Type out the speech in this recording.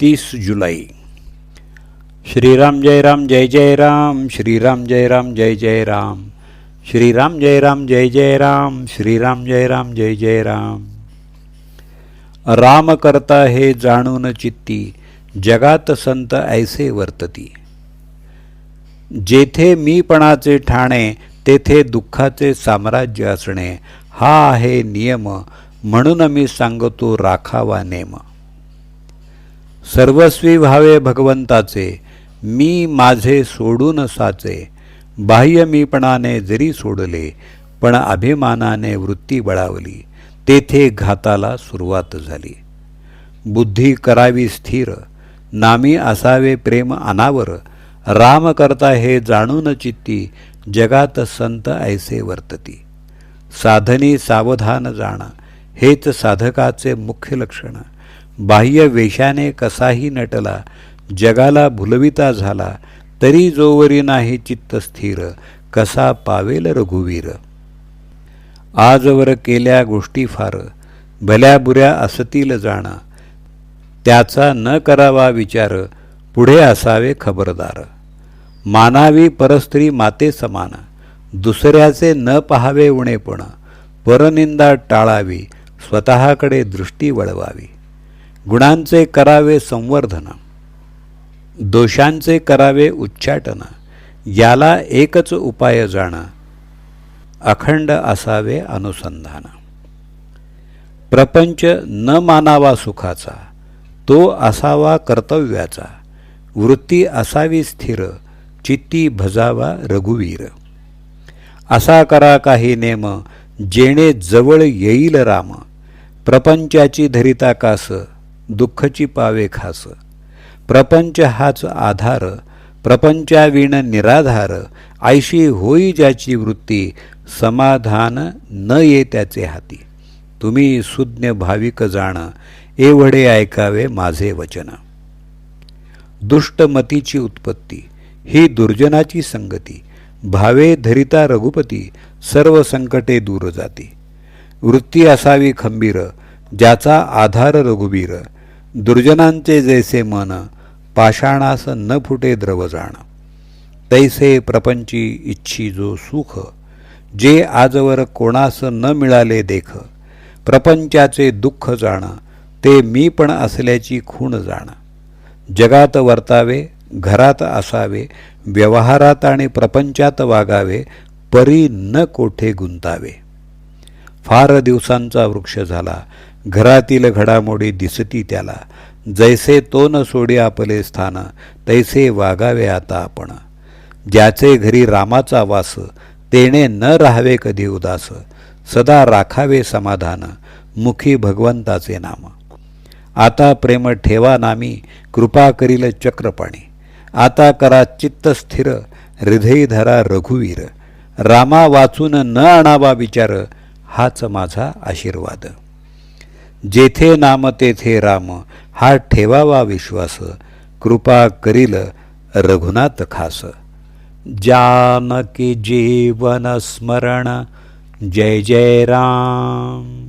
तीस जुलै. श्रीराम जय राम जय जय राम श्रीराम जय राम जय जय राम. श्रीराम जय राम जय जय राम श्रीराम जय राम जय जय राम. राम करता हे जाणून चित्ती जगात संत ऐसे वर्तती. जेथे मीपणाचे ठाणे तेथे दुःखाचे साम्राज्य असणे हा आहे नियम म्हणून मी सांगतो राखावा नेम. सर्वस्वी व्हावे भगवंताचे मी माझे सोडून साचे बाह्य मीपणाने जरी सोडले पण अभिमानाने वृत्ती बळावली. तेथे घाताला सुरुवात झाली. बुद्धी करावी स्थिर नामी असावे प्रेम अनावर. राम करता हे जाणून चित्ती जगात संत ऐसे वर्तती. साधनी सावधान जाणं हेच साधकाचे मुख्य लक्षण. बाह्य वेशाने कसाही नटला जगाला भुलविता झाला तरी जोवरी नाही चित्त स्थिर कसा पावेल रघुवीर. आजवर केल्या गोष्टी फार भल्या बुऱ्या असतील जाणं. त्याचा न करावा विचार पुढे असावे खबरदार. मानावी परस्त्री माते समान दुसऱ्याचे न पहावे उणेपण परनिंदा टाळावी स्वतःकडे दृष्टी वळवावी. गुणांचे करावे संवर्धन दोषांचे करावे उच्चाटन याला एकच उपाय जाणं अखंड असावे अनुसंधान. प्रपंच न मानावा सुखाचा तो असावा कर्तव्याचा वृत्ती असावी स्थिर चित्ती भजावा रघुवीर. असा करा काही नेम जेणे जवळ येईल राम प्रपंचाची धरिता कास दुःखची पावे खास. प्रपंच हाच आधार प्रपंचाविण निराधार आयशी होई ज्याची वृत्ती समाधान न ये त्याचे हाती. तुम्ही सुज्ञ भाविक जाण एवढे ऐकावे माझे वचन. दुष्टमतीची उत्पत्ती ही दुर्जनाची संगती. भावे धरिता रघुपती सर्व संकटे दूर जाती. वृत्ती असावी खंबीर ज्याचा आधार रघुबीर दुर्जनांचे जैसे मन पाषाणास न फुटे द्रव जाण. तैसे प्रपंची इच्छी जो सुख जे आजवर कोणास न मिळाले देख. प्रपंचाचे दुःख जाण ते मी पण असल्याची खूण जाण. जगात वर्तावे घरात असावे व्यवहारात आणि प्रपंचात वागावे परी न कोठे गुंतावे. फार दिवसांचा वृक्ष झाला घरातील घडामोडी दिसती त्याला. जैसे तो न सोडी आपले स्थान तैसे वागावे आता आपण. ज्याचे घरी रामाचा वास तेने न राहावे कधी उदास. सदा राखावे समाधान मुखी भगवंताचे नाम. आता प्रेम ठेवा नामी कृपा करील चक्रपाणी. आता करा चित्त स्थिर हृदय धरा रघुवीर. रामा वाचून न आणावा विचार हाच माझा आशीर्वाद. जेथे नाम तेथे राम हा ठेवावा विश्वास. कृपा करील रघुनाथ खास. जानकी जीवन स्मरण. जय जय राम.